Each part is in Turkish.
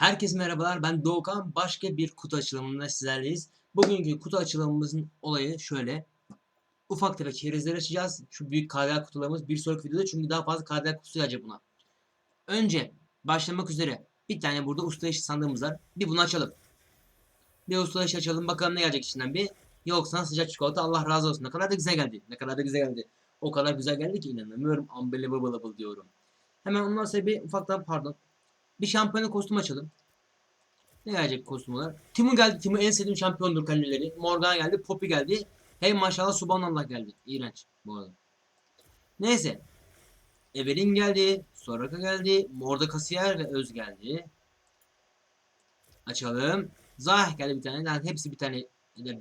Herkese merhabalar ben Doğukan. Başka bir kutu açılımında sizlerleyiz. Bugünkü kutu açılımımızın olayı şöyle. Ufak tefek çerezler açacağız. Şu büyük KDA kutularımız bir sonraki videoda çünkü daha fazla KDA kutusu gelecek buna. Önce başlamak üzere bir tane burada usta işi sandığımız var. Bir bunu açalım. Bir usta işi açalım bakalım ne gelecek içinden bir. Yoksa sıcak çikolata Allah razı olsun. Ne kadar da güzel geldi. Ne kadar da güzel geldi. O kadar güzel geldi ki inanamıyorum. Unbelievable diyorum. Hemen ondan sonra bir ufaktan pardon. Bir şampiyona kostüm açalım. Ne gelecek kostüm olarak? Timu geldi. Timu en sevdiğim şampiyondur kaleleri. Morgan geldi. Poppy geldi. Hey maşallah subhanallah geldi. İğrenç bu arada. Neyse. Evelyn geldi. Soraka geldi. Morda Kasiyer ve Öz geldi. Açalım. Zah geldi bir tane. Yani hepsi bir tane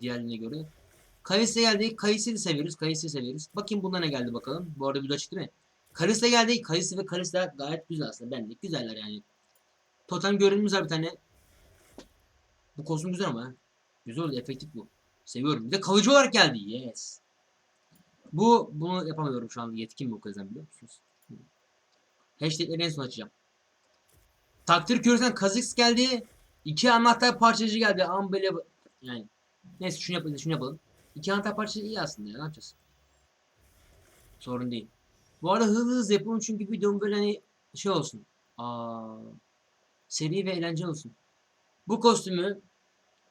diğerlerine göre. Kayısı geldi. Kayısı'yı seviyoruz. Kayısı'yı seviyoruz. Bakayım bunda ne geldi bakalım. Bu arada video açık değil mi? Kalista geldi. Kayısı ve Kalista gayet güzel aslında. Benlik güzeller yani. Totem görünümüz var bir tane. Bu kostüm güzel ama. Güzel oldu. Efektif bu. Seviyorum. Bir de kalıcı olarak geldi. Yes. Bu bunu yapamıyorum şu an. Yetkin bu kazan biliyor musunuz? Hashtagleri en son açacağım. Takdir körüsen Kazix geldi. İki anahtar parçacı geldi. Unbelievable. Yani. Neyse şunu yapalım. Şunu yapalım. İki anahtar parçacı iyi aslında ya. Ne yapacağız? Sorun değil. Bu arada hızlı hızlı yapalım çünkü videom böyle hani şey olsun. Aa, seri ve eğlenceli olsun. Bu kostümü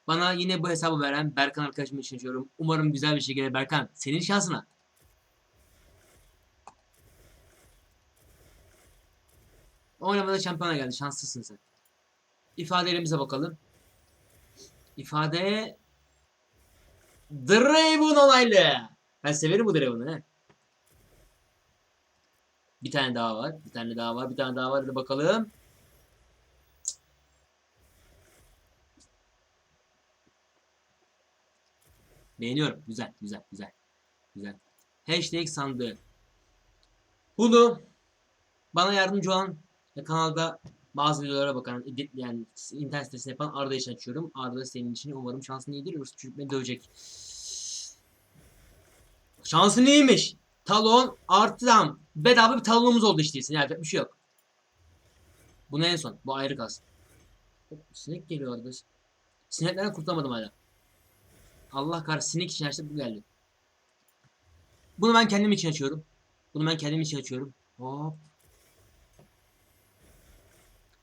bana yine bu hesabı veren Berkan arkadaşım için açıyorum. Umarım güzel bir şey gelir Berkan. Senin şansına. Oynamada şampiyona geldi. Şanslısın sen. İfadelerimize bakalım. İfade Draven olaylı. Ben severim bu Draven'ı he. Bir tane daha var. Bir tane daha var. Bir tane daha var. Hadi bakalım. Beğeniyorum. Güzel. Güzel. Güzel. Güzel. Hashtag sandığı. Bunu bana yardımcı olan kanalda bazı videolara bakan, editleyen, internet sitesini yapan Arda için açıyorum. Arda senin için umarım şansın iyidir. Yoksa çocuk beni dövecek. Şansın iyiymiş. Talon artı tam. Bedava bir talonumuz oldu işte. Yani yapacak bir şey yok. Bunu en son. Bu ayrı kalsın. Sinek geliyor arada. Sineklerden kurtulamadım hala. Allah kahretsin sinek için açtı bu geldi. Bunu ben kendim için açıyorum. Bunu ben kendim için açıyorum. Hop.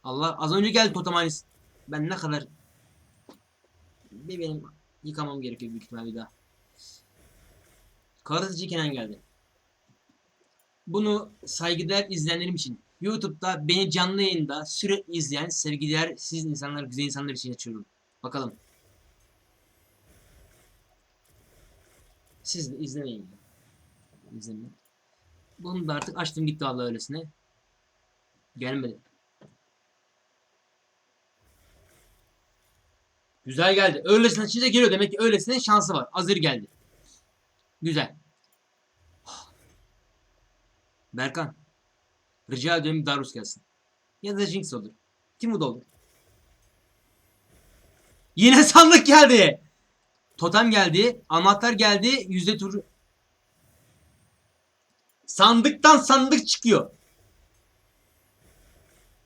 Allah az önce geldi totem. Ben ne kadar bir benim yıkamam gerekiyor büyük ihtimalle bir daha. Karatıcı Kenan geldi. Bunu saygıdeğer izleyenlerim için YouTube'da beni canlı yayında sürekli izleyen sevgiler siz insanlar güzel insanlar için açıyorum. Bakalım. Siz de izlemeyin. İzlemeyin. Bunu da artık açtım gitti Allah öylesine. Gelmedi. Güzel geldi. Öylesine açınca geliyor. Demek ki öylesine şansı var. Hazır geldi. Güzel. Berkan. Rica ediyorum Darus gelsin. Ya da Jinx olur. Timur olur. Yine sandık geldi. Totem geldi. Anahtar geldi. Yüzde tur. Sandıktan sandık çıkıyor.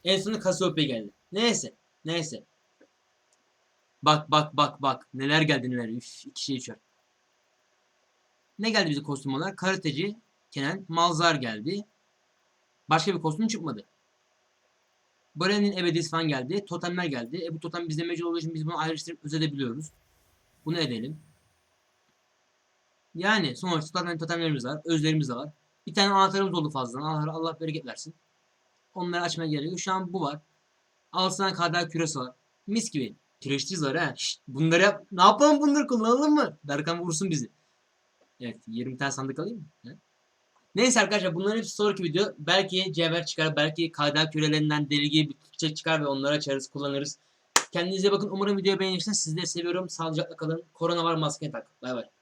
En sonunda Cassiopeia geldi. Neyse. Neyse. Bak bak bak bak. Neler geldi neler. Üf, iki şey içer. Ne geldi bize kostüm olarak? Karateci, Kenan, Malzar geldi. Başka bir kostüm çıkmadı. Baren'in ebedisi falan geldi. Totemler geldi. E bu totem bizde mevcut olduğu için biz bunu ayrıştırıp özedebiliyoruz. Bunu edelim. Yani sonuçta zaten totemlerimiz var. Özlerimiz de var. Bir tane anahtarımız oldu fazladan. Allah, Allah bereket versin. Onları açmaya gerek yok. Şu an bu var. Alsana kadar küresi var. Mis gibi. Kireçliyiz var ha. Şşt, bunları yap. Ne yapalım bunları kullanalım mı? Berkan vursun bizi. Evet 20 tane sandık alayım mı? He? Neyse arkadaşlar bunların hepsi sonraki video. Belki cevher çıkar, belki KDA kürelerinden deli gibi bir çıkar ve onları açarız, kullanırız. Kendinize bakın. Umarım videoyu beğenirsiniz. Sizleri seviyorum. Sağlıcakla kalın. Korona var maske tak. Bay bay.